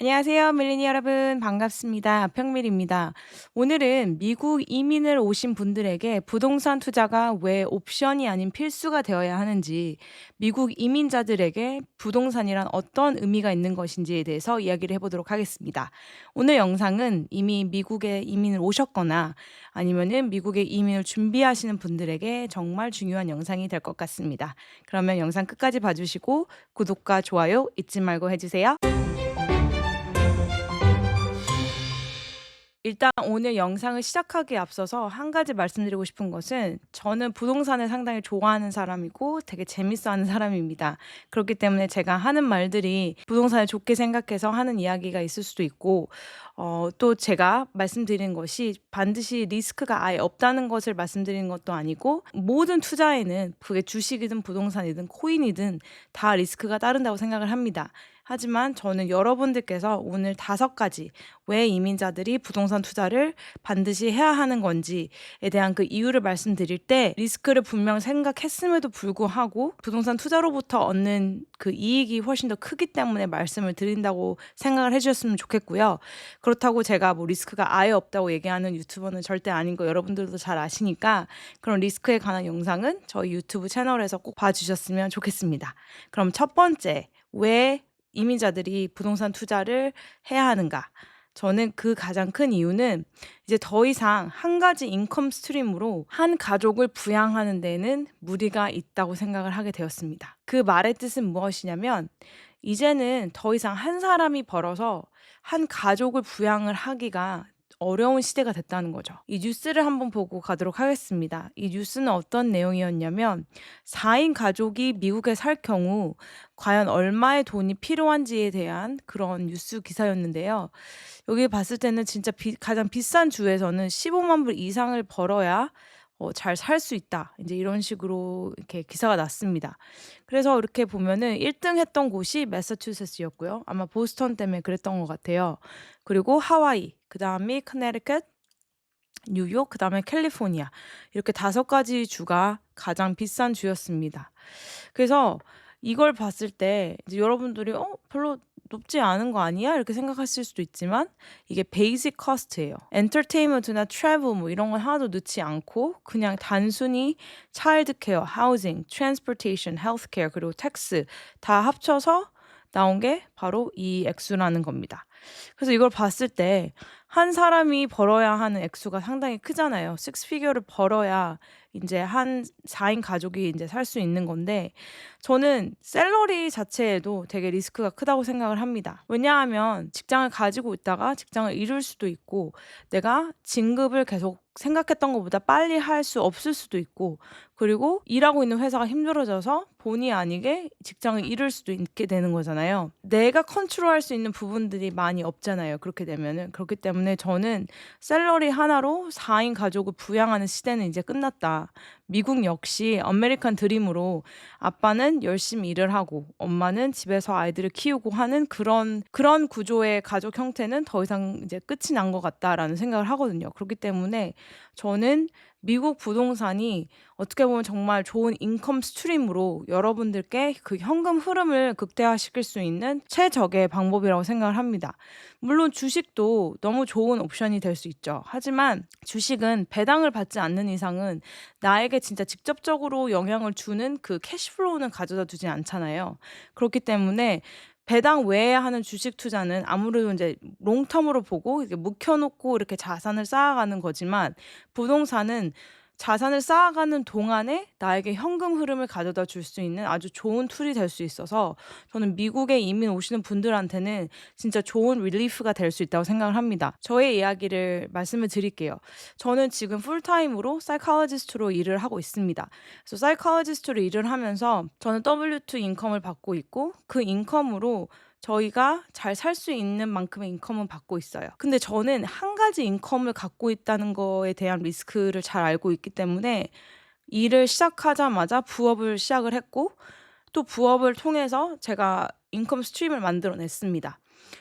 안녕하세요. 밀리니 여러분. 반갑습니다. 평밀입니다. 오늘은 미국 이민을 오신 분들에게 부동산 투자가 왜 옵션이 아닌 필수가 되어야 하는지, 미국 이민자들에게 부동산이란 어떤 의미가 있는 것인지에 대해서 이야기를 해보도록 하겠습니다. 오늘 영상은 이미 미국에 이민을 오셨거나 아니면은 미국에 이민을 준비하시는 분들에게 정말 중요한 영상이 될 것 같습니다. 그러면 영상 끝까지 봐주시고 구독과 좋아요 잊지 말고 해주세요. 일단 오늘 영상을 시작하기에 앞서서 한 가지 말씀드리고 싶은 것은 저는 부동산을 상당히 좋아하는 사람이고 되게 재밌어하는 사람입니다. 그렇기 때문에 제가 하는 말들이 부동산을 좋게 생각해서 하는 이야기가 있을 수도 있고 어, 또 제가 말씀드린 것이 반드시 리스크가 아예 없다는 것을 말씀드리는 것도 아니고 모든 투자에는 그게 주식이든 부동산이든 코인이든 다 리스크가 따른다고 생각을 합니다. 하지만 저는 여러분들께서 오늘 다섯 가지 왜 이민자들이 부동산 투자를 반드시 해야 하는 건지에 대한 그 이유를 말씀드릴 때 리스크를 분명 생각했음에도 불구하고 부동산 투자로부터 얻는 그 이익이 훨씬 더 크기 때문에 말씀을 드린다고 생각을 해주셨으면 좋겠고요. 그렇다고 제가 뭐 리스크가 아예 없다고 얘기하는 유튜버는 절대 아닌 거 여러분들도 잘 아시니까 그런 리스크에 관한 영상은 저희 유튜브 채널에서 꼭 봐주셨으면 좋겠습니다. 그럼 첫 번째, 왜 이민자들이 부동산 투자를 해야 하는가? 저는 그 가장 큰 이유는 이제 더 이상 한 가지 인컴 스트림으로 한 가족을 부양하는 데는 무리가 있다고 생각을 하게 되었습니다. 그 말의 뜻은 무엇이냐면 이제는 더 이상 한 사람이 벌어서 한 가족을 부양을 하기가 어려운 시대가 됐다는 거죠. 이 뉴스를 한번 보고 가도록 하겠습니다. 이 뉴스는 어떤 내용이었냐면 4인 가족이 미국에 살 경우 과연 얼마의 돈이 필요한지에 대한 그런 뉴스 기사였는데요. 여기 봤을 때는 진짜 비, 가장 비싼 주에서는 15만 불 이상을 벌어야 어, 잘 살 수 있다. 이제 이런 식으로 이렇게 기사가 났습니다. 그래서 이렇게 보면은 1등 했던 곳이 매사추세츠였고요. 아마 보스턴 때문에 그랬던 것 같아요. 그리고 하와이, 그 다음이 커네리컷, 뉴욕, 그 다음에 캘리포니아. 이렇게 다섯 가지 주가 가장 비싼 주였습니다. 그래서 이걸 봤을 때 이제 여러분들이 어 별로 높지 않은 거 아니야? 이렇게 생각하실 수도 있지만 이게 베이직 커스트예요. 엔터테인먼트나 트래블 뭐 이런 건 하나도 넣지 않고 그냥 단순히 차일드 케어, 하우징, 트랜스포테이션, 헬스 케어 그리고 텍스 다 합쳐서 나온 게 바로 이 액수라는 겁니다. 그래서 이걸 봤을 때 한 사람이 벌어야 하는 액수가 상당히 크잖아요. 6 피겨를 벌어야 인제 한 4인 가족이 인제 살 수 있는 건데 저는 샐러리 자체에도 되게 리스크가 크다고 생각을 합니다. 왜냐하면 직장을 가지고 있다가 직장을 잃을 수도 있고 내가 진급을 계속 생각했던 것보다 빨리 할 수 없을 수도 있고 그리고 일하고 있는 회사가 힘들어져서 본의 아니게 직장을 잃을 수도 있게 되는 거잖아요. 내가 컨트롤할 수 있는 부분들이 많이 없잖아요. 그렇게 되면은. 그렇기 때문에 저는 샐러리 하나로 4인 가족을 부양하는 시대는 이제 끝났다. 미국 역시 아메리칸 드림으로 아빠는 열심히 일을 하고 엄마는 집에서 아이들을 키우고 하는 그런 그런 구조의 가족 형태는 더 이상 이제 끝이 난 것 같다라는 생각을 하거든요. 그렇기 때문에 저는 미국 부동산이 어떻게 보면 정말 좋은 인컴 스트림으로 여러분들께 그 현금 흐름을 극대화시킬 수 있는 최적의 방법이라고 생각을 합니다. 물론 주식도 너무 좋은 옵션이 될 수 있죠. 하지만 주식은 배당을 받지 않는 이상은 나에게 진짜 직접적으로 영향을 주는 그 캐시플로우는 가져다 두지 않잖아요. 그렇기 때문에 배당 외에 하는 주식 투자는 아무래도 이제 롱텀으로 보고 이렇게 묵혀 놓고 이렇게 자산을 쌓아가는 거지만 부동산은 자산을 쌓아가는 동안에 나에게 현금 흐름을 가져다 줄 수 있는 아주 좋은 툴이 될 수 있어서 저는 미국에 이민 오시는 분들한테는 진짜 좋은 릴리프가 될 수 있다고 생각을 합니다. 저의 이야기를 말씀을 드릴게요. 저는 지금 풀타임으로 사이콜로지스트로 일을 하고 있습니다. 그래서 사이콜로지스트로 일을 하면서 저는 W2 인컴을 받고 있고 그 인컴으로 저희가 잘 살 수 있는 만큼의 인컴은 받고 있어요. 근데 저는 한 가지 인컴을 갖고 있다는 거에 대한 리스크를 잘 알고 있기 때문에 일을 시작하자마자 부업을 시작을 했고 또 부업을 통해서 제가 인컴 스트림을 만들어 냈습니다.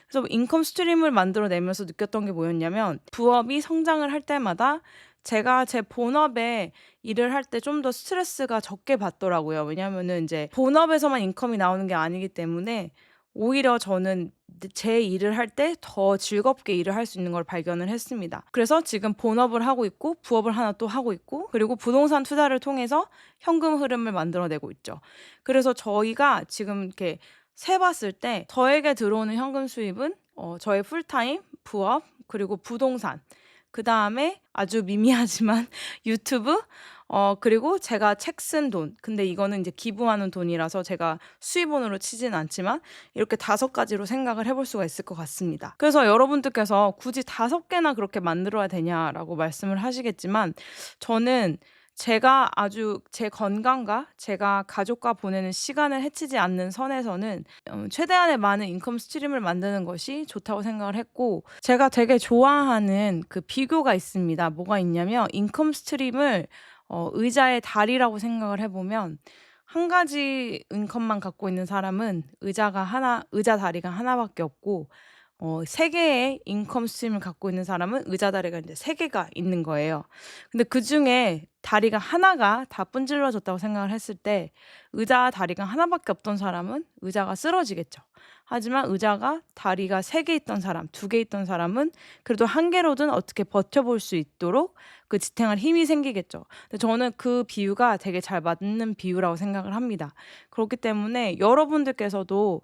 그래서 인컴 스트림을 만들어 내면서 느꼈던 게 뭐였냐면 부업이 성장을 할 때마다 제가 제 본업에 일을 할 때 좀 더 스트레스가 적게 받더라고요. 왜냐하면은 이제 본업에서만 인컴이 나오는 게 아니기 때문에 오히려 저는 제 일을 할 때 더 즐겁게 일을 할 수 있는 걸 발견을 했습니다. 그래서 지금 본업을 하고 있고 부업을 하나 또 하고 있고 그리고 부동산 투자를 통해서 현금 흐름을 만들어내고 있죠. 그래서 저희가 지금 이렇게 세봤을 때 저에게 들어오는 현금 수입은 어, 저의 풀타임, 부업, 그리고 부동산, 그 다음에 아주 미미하지만 유튜브, 어, 그리고 제가 책 쓴 돈. 근데 이거는 이제 기부하는 돈이라서 제가 수입원으로 치진 않지만 이렇게 다섯 가지로 생각을 해볼 수가 있을 것 같습니다. 그래서 여러분들께서 굳이 다섯 개나 그렇게 만들어야 되냐라고 말씀을 하시겠지만 저는 제가 아주 제 건강과 제가 가족과 보내는 시간을 해치지 않는 선에서는 어, 최대한의 많은 인컴 스트림을 만드는 것이 좋다고 생각을 했고 제가 되게 좋아하는 그 비교가 있습니다. 뭐가 있냐면 인컴 스트림을 어, 의자의 다리라고 생각을 해보면 한 가지 인컴만 갖고 있는 사람은 의자가 하나, 의자 다리가 하나밖에 없고 어, 세 개의 인컴 스트림을 갖고 있는 사람은 의자 다리가 이제 세 개가 있는 거예요. 근데 그 중에 다리가 하나가 다 분질러졌다고 생각을 했을 때 의자 다리가 하나밖에 없던 사람은 의자가 쓰러지겠죠. 하지만 의자가 다리가 세개 있던 사람, 두개 있던 사람은 그래도 한 개로든 어떻게 버텨볼 수 있도록 그 지탱할 힘이 생기겠죠. 근데 저는 그 비유가 되게 잘 맞는 비유라고 생각을 합니다. 그렇기 때문에 여러분들께서도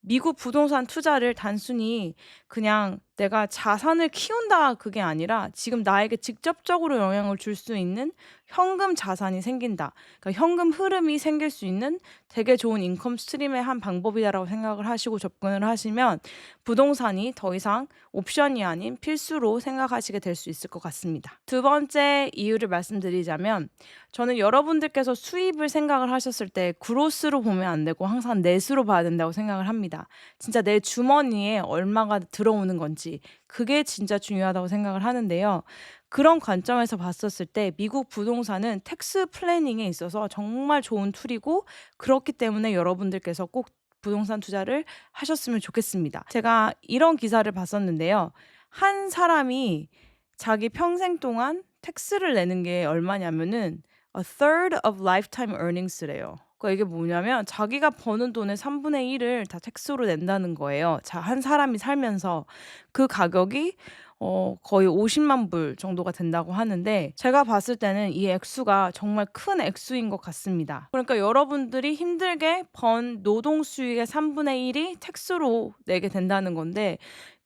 미국 부동산 투자를 단순히 그냥 내가 자산을 키운다 그게 아니라 지금 나에게 직접적으로 영향을 줄 수 있는 현금 자산이 생긴다. 그러니까 현금 흐름이 생길 수 있는 되게 좋은 인컴 스트림의 한 방법이다라고 생각을 하시고 접근을 하시면 부동산이 더 이상 옵션이 아닌 필수로 생각하시게 될 수 있을 것 같습니다. 두 번째 이유를 말씀드리자면 저는 여러분들께서 수입을 생각을 하셨을 때 그로스로 보면 안 되고 항상 넷으로 봐야 된다고 생각을 합니다. 진짜 내 주머니에 얼마가 들어오는 건지 그게 진짜 중요하다고 생각을 하는데요. 그런 관점에서 봤었을 때 미국 부동산은 텍스 플래닝에 있어서 정말 좋은 툴이고 그렇기 때문에 여러분들께서 꼭 부동산 투자를 하셨으면 좋겠습니다. 제가 이런 기사를 봤었는데요. 한 사람이 자기 평생 동안 텍스를 내는 게 얼마냐면은 a third of lifetime earnings래요. 그러니까 이게 뭐냐면 자기가 버는 돈의 3분의 1을 다 텍스로 낸다는 거예요. 자, 한 사람이 살면서 그 가격이 어, 거의 50만 불 정도가 된다고 하는데 제가 봤을 때는 이 액수가 정말 큰 액수인 것 같습니다. 그러니까 여러분들이 힘들게 번 노동 수익의 3분의 1이 텍스로 내게 된다는 건데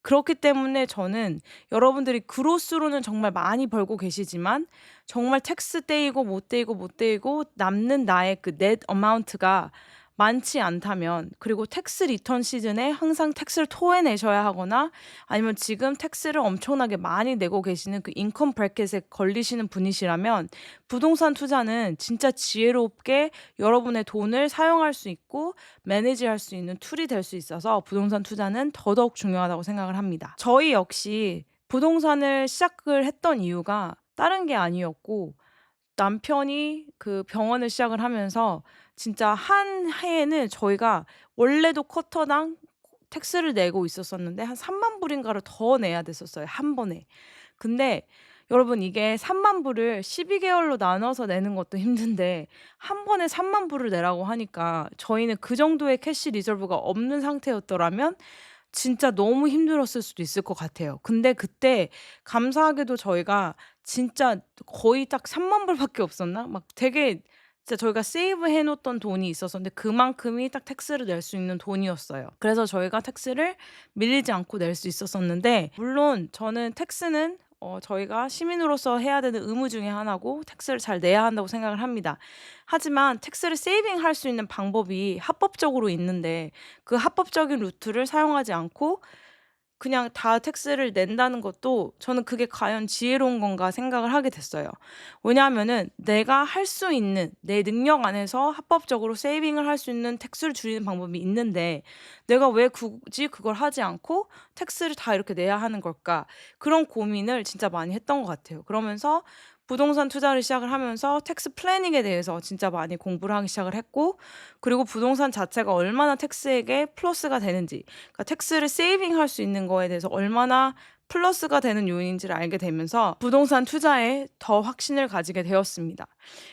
그렇기 때문에 저는 여러분들이 그로스로는 정말 많이 벌고 계시지만 정말 텍스 떼이고 못 떼이고 못 떼이고 남는 나의 그넷 어마운트가 많지 않다면 그리고 텍스 리턴 시즌에 항상 텍스를 토해내셔야 하거나 아니면 지금 텍스를 엄청나게 많이 내고 계시는 그 인컴 브래켓에 걸리시는 분이시라면 부동산 투자는 진짜 지혜롭게 여러분의 돈을 사용할 수 있고 매니지할 수 있는 툴이 될 수 있어서 부동산 투자는 더더욱 중요하다고 생각을 합니다. 저희 역시 부동산을 시작을 했던 이유가 다른 게 아니었고 남편이 그 병원을 시작을 하면서 진짜 한 해에는 저희가 원래도 쿼터당 텍스를 내고 있었었는데 한 3만 불인가를 더 내야 됐었어요. 한 번에. 근데 여러분 이게 3만 불을 12개월로 나눠서 내는 것도 힘든데 한 번에 3만 불을 내라고 하니까 저희는 그 정도의 캐시 리저브가 없는 상태였더라면 진짜 너무 힘들었을 수도 있을 것 같아요. 근데 그때 감사하게도 저희가 진짜 거의 딱 3만 불밖에 없었나? 막 되게 진짜 저희가 세이브 해 놓던 돈이 있었었는데 그만큼이 딱 텍스를 낼 수 있는 돈이었어요. 그래서 저희가 텍스를 밀리지 않고 낼 수 있었었는데 물론 저는 텍스는 어, 저희가 시민으로서 해야 되는 의무 중에 하나고 텍스를 잘 내야 한다고 생각을 합니다. 하지만 텍스를 세이빙할 수 있는 방법이 합법적으로 있는데 그 합법적인 루트를 사용하지 않고 그냥 다 텍스를 낸다는 것도 저는 그게 과연 지혜로운 건가 생각을 하게 됐어요. 왜냐하면은 내가 할 수 있는 내 능력 안에서 합법적으로 세이빙을 할 수 있는 텍스를 줄이는 방법이 있는데 내가 왜 굳이 그걸 하지 않고 텍스를 다 이렇게 내야 하는 걸까? 그런 고민을 진짜 많이 했던 것 같아요. 그러면서 부동산 투자를 시작을 하면서 텍스 플래닝에 대해서 진짜 많이 공부를 하기 시작을 했고 그리고 부동산 자체가 얼마나 텍스에게 플러스가 되는지 그러니까 텍스를 세이빙할 수 있는 거에 대해서 얼마나 플러스가 되는 요인인지를 알게 되면서 부동산 투자에 더 확신을 가지게 되었습니다.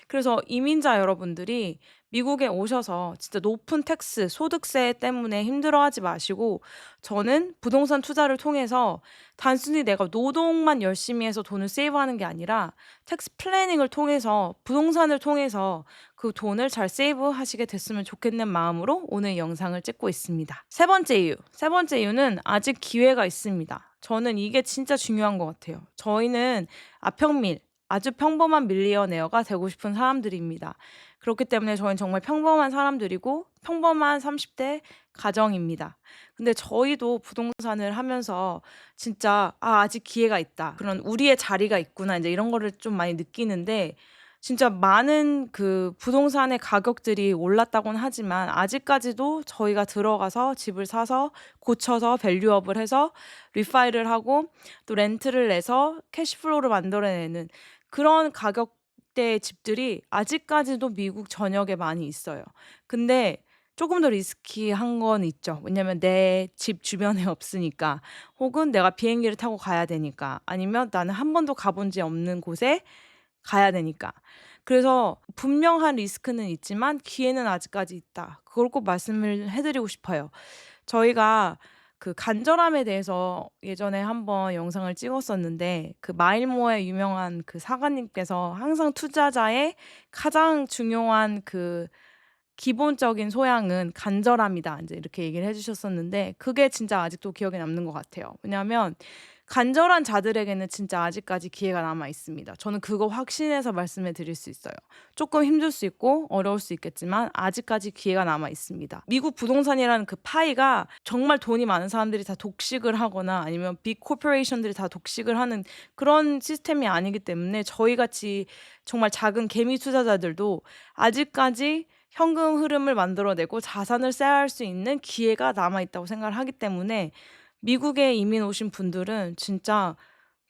그래서 이민자 여러분들이 미국에 오셔서 진짜 높은 텍스, 소득세 때문에 힘들어 하지 마시고 저는 부동산 투자를 통해서 단순히 내가 노동만 열심히 해서 돈을 세이브하는 게 아니라 텍스 플래닝을 통해서 부동산을 통해서 그 돈을 잘 세이브하시게 됐으면 좋겠는 마음으로 오늘 영상을 찍고 있습니다. 세 번째 이유. 세 번째 이유는 아직 기회가 있습니다. 저는 이게 진짜 중요한 것 같아요. 저희는 아평밀, 아주 평범한 밀리어네어가 되고 싶은 사람들입니다. 그렇기 때문에 저희는 정말 평범한 사람들이고 평범한 30대 가정입니다. 근데 저희도 부동산을 하면서 진짜 아, 아직 기회가 있다. 그런 우리의 자리가 있구나. 이제 이런 거를 좀 많이 느끼는데 진짜 많은 그 부동산의 가격들이 올랐다고는 하지만 아직까지도 저희가 들어가서 집을 사서 고쳐서 밸류업을 해서 리파이를 하고 또 렌트를 내서 캐시플로우를 만들어내는 그런 가격대의 집들이 아직까지도 미국 전역에 많이 있어요. 근데 조금 더 리스키한 건 있죠. 왜냐면 내 집 주변에 없으니까 혹은 내가 비행기를 타고 가야 되니까 아니면 나는 한 번도 가본 지 없는 곳에 가야 되니까. 그래서 분명한 리스크는 있지만 기회는 아직까지 있다. 그걸 꼭 말씀을 해 드리고 싶어요. 저희가 그 간절함에 대해서 예전에 한번 영상을 찍었었는데 그 마일모어의 유명한 그 사관님께서 항상 투자자의 가장 중요한 그 기본적인 소양은 간절함이다. 인제 이렇게 얘기를 해 주셨었는데 그게 진짜 아직도 기억에 남는 것 같아요. 왜냐하면 간절한 자들에게는 진짜 아직까지 기회가 남아 있습니다. 저는 그거 확신해서 말씀해 드릴 수 있어요. 조금 힘들 수 있고 어려울 수 있겠지만 아직까지 기회가 남아 있습니다. 미국 부동산이라는 그 파이가 정말 돈이 많은 사람들이 다 독식을 하거나 아니면 빅 코퍼레이션들이 다 독식을 하는 그런 시스템이 아니기 때문에 저희 같이 정말 작은 개미 투자자들도 아직까지 현금 흐름을 만들어내고 자산을 쌓을 수 있는 기회가 남아 있다고 생각을 하기 때문에 미국에 이민 오신 분들은 진짜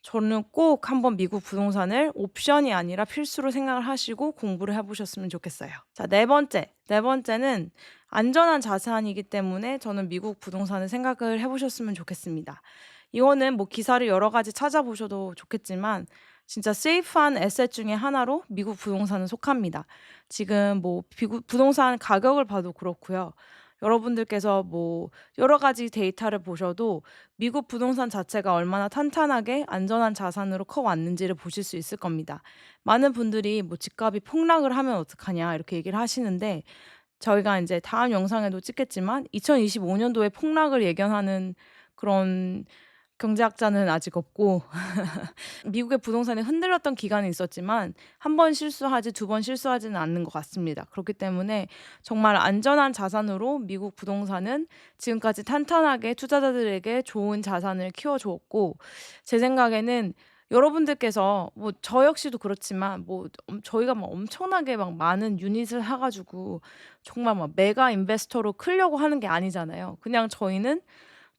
저는 꼭 한번 미국 부동산을 옵션이 아니라 필수로 생각을 하시고 공부를 해 보셨으면 좋겠어요. 자, 네 번째. 네 번째는 안전한 자산이기 때문에 저는 미국 부동산을 생각을 해 보셨으면 좋겠습니다. 이거는 뭐 기사를 여러 가지 찾아보셔도 좋겠지만 진짜 세이프한 에셋 중에 하나로 미국 부동산은 속합니다. 지금 뭐 부동산 가격을 봐도 그렇고요. 여러분들께서 뭐 여러 가지 데이터를 보셔도 미국 부동산 자체가 얼마나 탄탄하게 안전한 자산으로 커 왔는지를 보실 수 있을 겁니다. 많은 분들이 뭐 집값이 폭락을 하면 어떡하냐 이렇게 얘기를 하시는데 저희가 인제 다음 영상에도 찍겠지만 2025 년도에 폭락을 예견하는 그런 경제학자는 아직 없고 미국의 부동산이 흔들렸던 기간이 있었지만 한 번 실수하지 두 번 실수하지는 않는 것 같습니다. 그렇기 때문에 정말 안전한 자산으로 미국 부동산은 지금까지 탄탄하게 투자자들에게 좋은 자산을 키워주었고 제 생각에는 여러분들께서 뭐 저 역시도 그렇지만 뭐 저희가 막 엄청나게 막 많은 유닛을 사 가지고 정말 막 메가 인베스터로 크려고 하는 게 아니잖아요. 그냥 저희는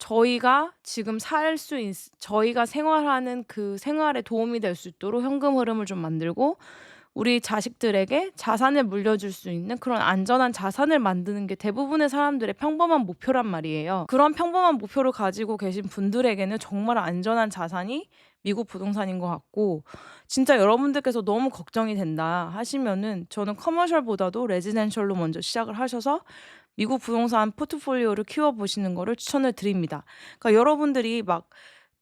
저희가 지금 살 수 있 저희가 생활하는 그 생활에 도움이 될 수 있도록 현금 흐름을 좀 만들고 우리 자식들에게 자산을 물려줄 수 있는 그런 안전한 자산을 만드는 게 대부분의 사람들의 평범한 목표란 말이에요. 그런 평범한 목표를 가지고 계신 분들에게는 정말 안전한 자산이 미국 부동산인 것 같고 진짜 여러분들께서 너무 걱정이 된다 하시면은 저는 커머셜보다도 레지덴셜로 먼저 시작을 하셔서 미국 부동산 포트폴리오를 키워 보시는 거를 추천을 드립니다. 그러니까 여러분들이 막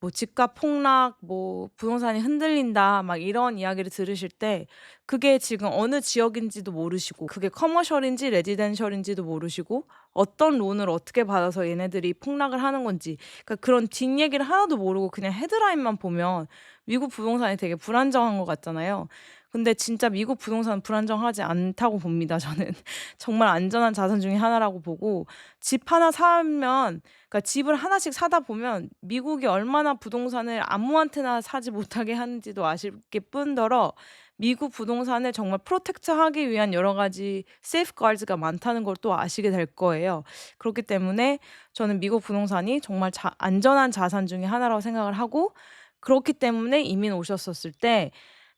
뭐 집값 폭락, 뭐 부동산이 흔들린다, 막 이런 이야기를 들으실 때 그게 지금 어느 지역인지도 모르시고 그게 커머셜인지 레지덴셜인지도 모르시고 어떤 론을 어떻게 받아서 얘네들이 폭락을 하는 건지 그러니까 그런 뒷얘기를 하나도 모르고 그냥 헤드라인만 보면 미국 부동산이 되게 불안정한 것 같잖아요. 근데 진짜 미국 부동산은 불안정하지 않다고 봅니다 저는. 정말 안전한 자산 중에 하나라고 보고 집 하나 사면 그러니까 집을 하나씩 사다 보면 미국이 얼마나 부동산을 아무한테나 사지 못하게 하는지도 아실 게 뿐더러 미국 부동산을 정말 프로텍트하기 위한 여러 가지 세이프가드가 많다는 걸 또 아시게 될 거예요. 그렇기 때문에 저는 미국 부동산이 정말 자 안전한 자산 중에 하나라고 생각을 하고 그렇기 때문에 이민 오셨었을 때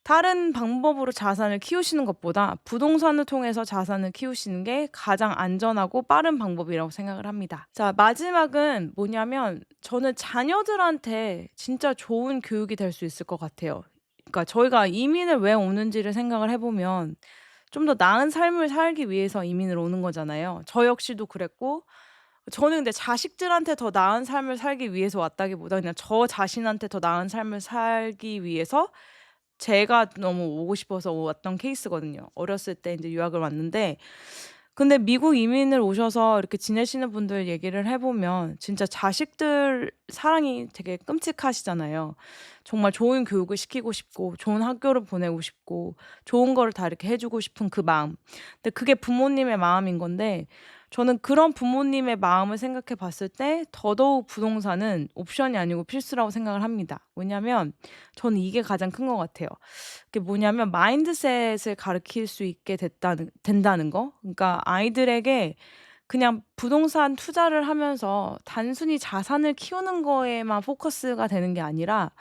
다른 방법으로 자산을 키우시는 것보다 부동산을 통해서 자산을 키우시는 게 가장 안전하고 빠른 방법이라고 생각을 합니다. 자, 마지막은 뭐냐면 저는 자녀들한테 진짜 좋은 교육이 될 수 있을 것 같아요. 그러니까 저희가 이민을 왜 오는지를 생각을 해보면 좀 더 나은 삶을 살기 위해서 이민을 오는 거잖아요. 저 역시도 그랬고 저는 근데 자식들한테 더 나은 삶을 살기 위해서 왔다기보다 그냥 저 자신한테 더 나은 삶을 살기 위해서 제가 너무 오고 싶어서 왔던 케이스거든요. 어렸을 때 인제 유학을 왔는데 근데 미국 이민을 오셔서 이렇게 지내시는 분들 얘기를 해 보면 진짜 자식들 사랑이 되게 끔찍하시잖아요. 정말 좋은 교육을 시키고 싶고 좋은 학교를 보내고 싶고 좋은 거를 다 이렇게 해 주고 싶은 그 마음. 근데 그게 부모님의 마음인 건데 저는 그런 부모님의 마음을 생각해 봤을 때 더더욱 부동산은 옵션이 아니고 필수라고 생각을 합니다. 왜냐면 저는 이게 가장 큰 것 같아요. 그게 뭐냐면 마인드셋을 가르칠 수 있게 됐다는 된다는 거. 그러니까 아이들에게 그냥 부동산 투자를 하면서 단순히 자산을 키우는 거에만 포커스가 되는 게 아니라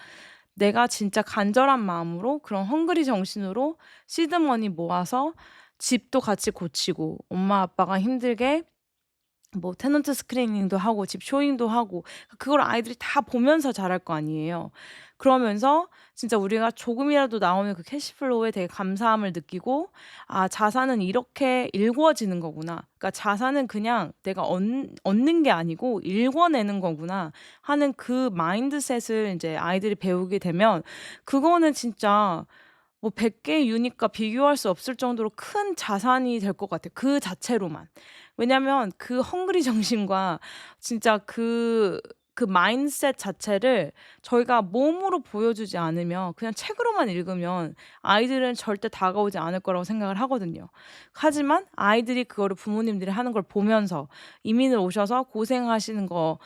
내가 진짜 간절한 마음으로 그런 헝그리 정신으로 시드머니 모아서 집도 같이 고치고 엄마 아빠가 힘들게 뭐 테넌트 스크리닝도 하고 집 쇼잉도 하고 그걸 아이들이 다 보면서 자랄 거 아니에요. 그러면서 진짜 우리가 조금이라도 나오는 그 캐시플로우에 되게 감사함을 느끼고 '아 자산은 이렇게 일궈지는 거구나. 그러니까 자산은 그냥 내가 얻 얻는 게 아니고 일궈내는 거구나.' 하는 그 마인드셋을 인제 아이들이 배우게 되면 그거는 진짜 뭐 100 개의 유닛과 비교할 수 없을 정도로 큰 자산이 될 것 같아요 그 자체로만. 왜냐면 그 헝그리 정신과 진짜 그 그 마인드셋 자체를 저희가 몸으로 보여주지 않으면 그냥 책으로만 읽으면 아이들은 절대 다가오지 않을 거라고 생각을 하거든요. 하지만 아이들이 그거를 부모님들이 하는 걸 보면서 이민을 오셔서 고생하시는 거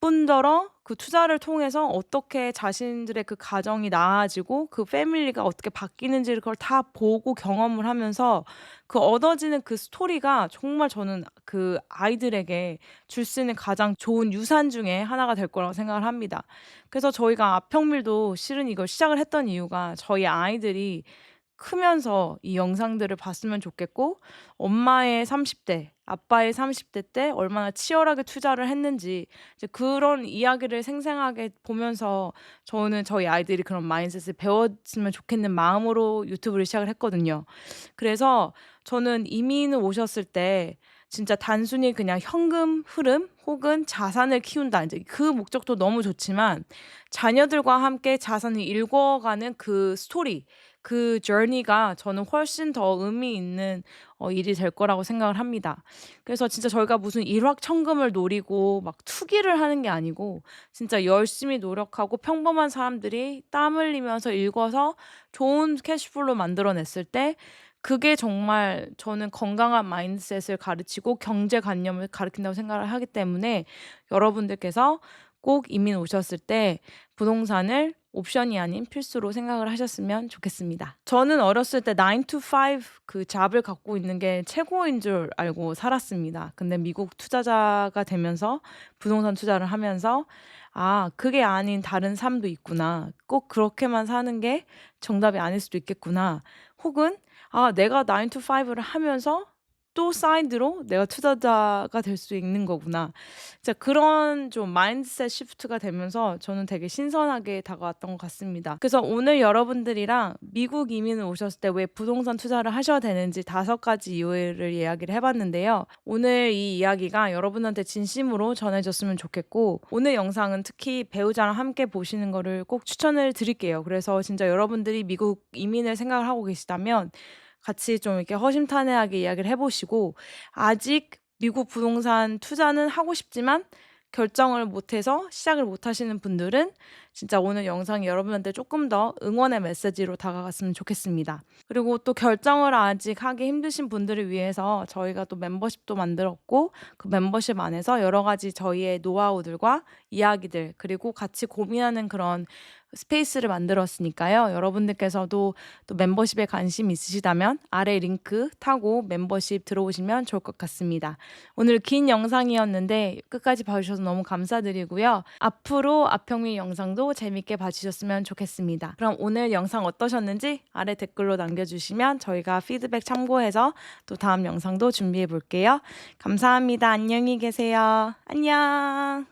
뿐더러 그 투자를 통해서 어떻게 자신들의 그 가정이 나아지고 그 패밀리가 어떻게 바뀌는지를 그걸 다 보고 경험을 하면서 그 얻어지는 그 스토리가 정말 저는 그 아이들에게 줄 수 있는 가장 좋은 유산 중에 하나가 될 거라고 생각을 합니다. 그래서 저희가 아평밀도 실은 이걸 시작을 했던 이유가 저희 아이들이 크면서 이 영상들을 봤으면 좋겠고 엄마의 30대, 아빠의 30대 때 얼마나 치열하게 투자를 했는지 이제 그런 이야기를 생생하게 보면서 저는 저희 아이들이 그런 마인드셋을 배웠으면 좋겠는 마음으로 유튜브를 시작을 했거든요. 그래서 저는 이민을 오셨을 때 진짜 단순히 그냥 현금 흐름 혹은 자산을 키운다 인제 그 목적도 너무 좋지만 자녀들과 함께 자산을 일궈가는 그 스토리 그 journey가 저는 훨씬 더 의미 있는 어 일이 될 거라고 생각을 합니다. 그래서 진짜 저희가 무슨 일확천금을 노리고 막 투기를 하는 게 아니고 진짜 열심히 노력하고 평범한 사람들이 땀 흘리면서 일궈서 좋은 캐시플로우 만들어냈을 때 그게 정말 저는 건강한 마인드셋을 가르치고 경제관념을 가르친다고 생각을 하기 때문에 여러분들께서 꼭 이민 오셨을 때 부동산을 옵션이 아닌 필수로 생각을 하셨으면 좋겠습니다. 저는 어렸을 때 9 to 5그 잡을 갖고 있는 게 최고인 줄 알고 살았습니다. 근데 미국 투자자가 되면서 부동산 투자를 하면서 '아 그게 아닌 다른 삶도 있구나. 꼭 그렇게만 사는 게 정답이 아닐 수도 있겠구나.' 혹은 '아 내가 9 to 5를 하면서 또 사이드로 내가 투자자가 될 수 있는 거구나. 진짜 그런 좀 마인드셋 시프트가 되면서 저는 되게 신선하게 다가왔던 것 같습니다. 그래서 오늘 여러분들이랑 미국 이민을 오셨을 때 왜 부동산 투자를 하셔야 되는지 다섯 가지 이유를 이야기를 해봤는데요. 오늘 이 이야기가 여러분한테 진심으로 전해졌으면 좋겠고 오늘 영상은 특히 배우자랑 함께 보시는 거를 꼭 추천을 드릴게요. 그래서 진짜 여러분들이 미국 이민을 생각을 하고 계시다면 같이 좀 이렇게 허심탄회하게 이야기를 해보시고 아직 미국 부동산 투자는 하고 싶지만 결정을 못해서 시작을 못하시는 분들은 진짜 오늘 영상이 여러분한테 조금 더 응원의 메시지로 다가갔으면 좋겠습니다. 그리고 또 결정을 아직 하기 힘드신 분들을 위해서 저희가 또 멤버십도 만들었고 그 멤버십 안에서 여러 가지 저희의 노하우들과 이야기들 그리고 같이 고민하는 그런 스페이스를 만들었으니까요. 여러분들께서도 또 멤버십에 관심 있으시다면 아래 링크 타고 멤버십 들어오시면 좋을 것 같습니다. 오늘 긴 영상이었는데 끝까지 봐주셔서 너무 감사드리고요. 앞으로 앞평미 영상도 재밌게 봐주셨으면 좋겠습니다. 그럼 오늘 영상 어떠셨는지 아래 댓글로 남겨주시면 저희가 피드백 참고해서 또 다음 영상도 준비해 볼게요. 감사합니다. 안녕히 계세요. 안녕.